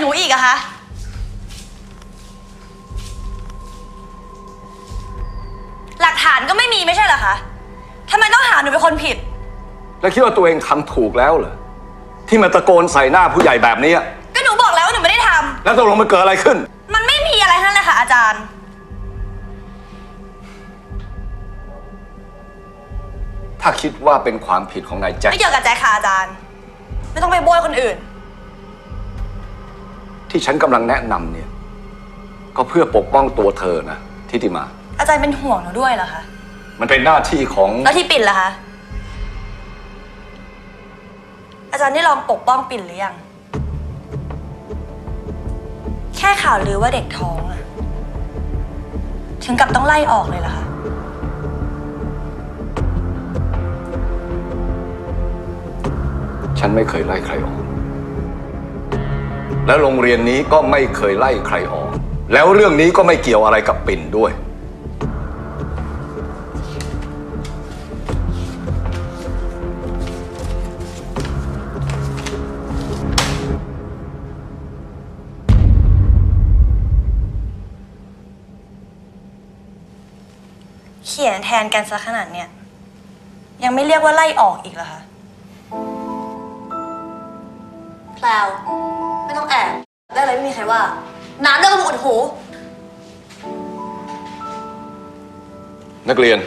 หนูอีกอะคะ หลักฐานก็ไม่มีไม่ใช่เหรอคะทำไมต้องหาหนูเป็นคนผิด แล้วคิดว่าตัวเองทำถูกแล้วเหรอ ที่มาตะโกนใส่หน้าผู้ใหญ่แบบนี้อะก็หนูบอกแล้วว่าหนูไม่ได้ทำแล้วตกลงมันเกิดอะไรขึ้นมันไม่มีอะไรทั้งนั้นเลยค่ะอาจารย์ ถ้าคิดว่าเป็นความผิดของนายแจ็ค ไม่เกี่ยวกับแจ็คค่ะอาจารย์ ไม่ต้องไปโบยคนอื่น ที่ฉันกำลังแนะนำเนี่ย ก็เพื่อปกป้องตัวเธอนะทิติมา อาจารย์เป็นห่วงหนูด้วยเหรอคะ มันเป็นหน้าที่ของ แล้วที่ปิ่นล่ะคะ อาจารย์ได้ลองปกป้องปิ่นหรือยัง แค่ข่าวลือว่าเด็กท้องอะถึงกับต้องไล่ออกเลยเหรอคะ ฉันไม่เคยไล่ใครออก แล้วโรงเรียนนี้ก็ไม่เคยไล่ใครออก แล้วเรื่องนี้ก็ไม่เกี่ยวอะไรกับปิ่นด้วย เขียนแทนกันซะขนาดเนี้ยยังไม่เรียกว่าไล่ออกอีกเหรอคะ แพลวไม่ต้องแอบได้เลยไม่มีใครว่า น้ำเดินมาอุดหู นักเรียน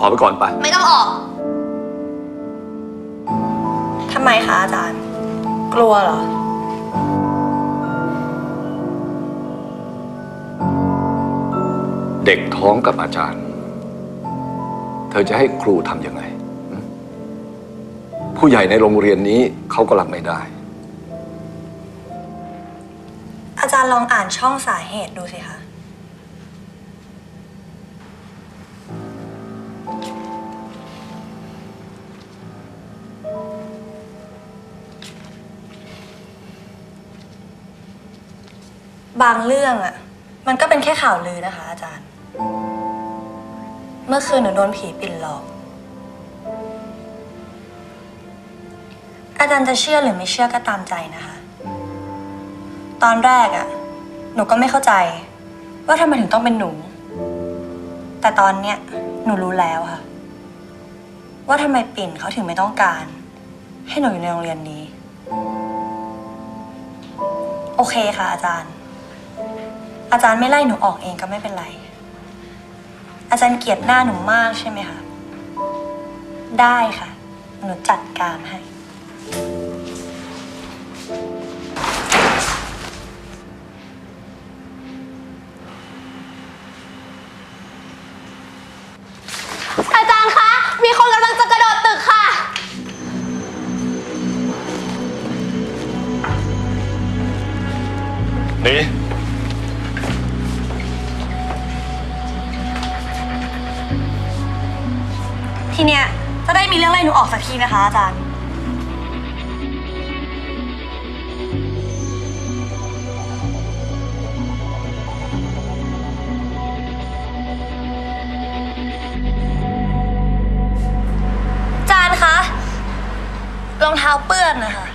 ออกไปก่อนไป ไม่ต้องออก ทำไมคะอาจารย์ กลัวเหรอ เด็กท้องกับอาจารย์ เธอจะให้ครูทำยังไงหึ ผู้ใหญ่ในโรงเรียนนี้เขาก็รับไม่ได้ อาจารย์ลองอ่านช่องสาเหตุดูสิคะ บางเรื่องอะมันก็เป็นแค่ข่าวลือนะคะ อาจารย์ เมื่อคืนหนูโดนผีปิ่นหลอก อาจารย์จะเชื่อหรือไม่เชื่อก็ตามใจนะคะ ตอนแรกอะหนูก็ไม่เข้าใจ ว่าทำไมถึงต้องเป็นหนู แต่ตอนเนี้ยหนูรู้แล้วค่ะ ว่าทำไมปิ่นเขาถึงไม่ต้องการ ให้หนูอยู่ในโรงเรียนนี้ โอเคค่ะ อาจารย์ อาจารย์ไม่ไล่หนูออกเองก็ไม่เป็นไร อาจารย์เกลียดหน้าหนูมากใช่ไหมคะได้ค่ะ หนูจัดการให้ อาจารย์คะ มีคนกำลังจะกระโดดตึกค่ะนี่ทีเนี้ยจะได้มีเรื่องไล่หนูออกสักทีนะคะอาจารย์ รองเท้าเปื้อนนะคะ